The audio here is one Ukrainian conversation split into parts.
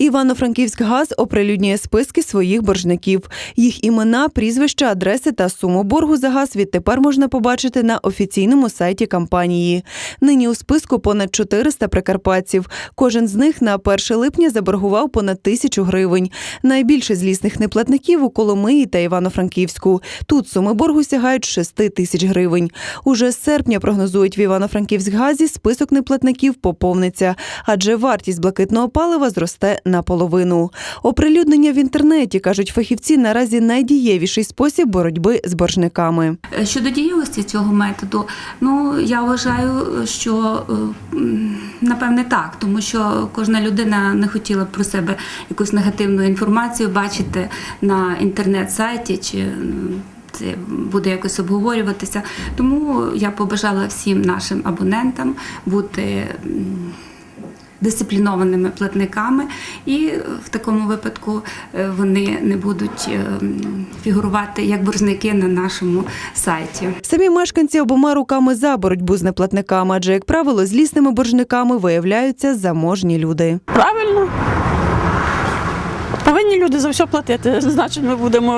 Івано-Франківськ газ оприлюднює списки своїх боржників. Їх імена, прізвища, адреси та суму боргу за газ відтепер можна побачити на офіційному сайті компанії. Нині у списку понад 400 прикарпатців. Кожен з них на 1 липня заборгував понад тисячу гривень. Найбільше злісних неплатників у Коломиї та Івано-Франківську. Тут суми боргу сягають 6 тисяч гривень. Уже з серпня прогнозують в Івано-Франківськгазі список неплатників поповниться, адже вартість блакитного палива зросте наполовину. Оприлюднення в інтернеті кажуть фахівці наразі найдієвіший спосіб боротьби з боржниками. Е, Щодо дієвості цього методу, ну я вважаю, що е, напевне так, тому що кожна людина не хотіла б про себе якусь негативну інформацію бачити на інтернет-сайті чи це буде якось обговорюватися. Тому я побажала всім нашим абонентам бути. Дисциплінованими платниками, і в такому випадку е, вони не будуть е, фігурувати як боржники на нашому сайті. Самі мешканці обома руками за боротьбу з неплатниками, адже, як правило, злісними боржниками виявляються заможні люди. Правильно. Повинні люди за все платити. Значить, ми будемо,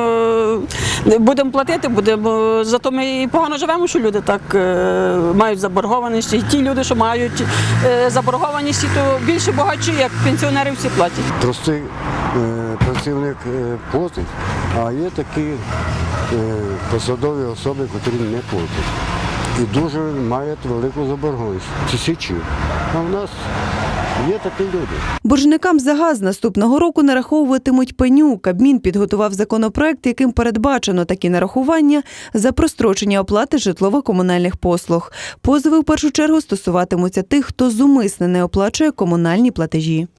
е, будемо платити, будемо. Зато ми і погано живемо, що люди так е, мають заборгованості. І ті люди, що мають е, заборгованості, то більше багатші, як пенсіонери всі платять. простий е, працівник е, платить, а є такі е, посадові особи, які не платять. І дуже мають велику заборгованість. Тисячі. А в нас є такі люди. Боржникам за газ наступного року нараховуватимуть пеню. Кабмін підготував законопроект, яким передбачено такі нарахування за прострочення оплати житлово-комунальних послуг. Позови в першу чергу стосуватимуться тих, хто зумисне не оплачує комунальні платежі.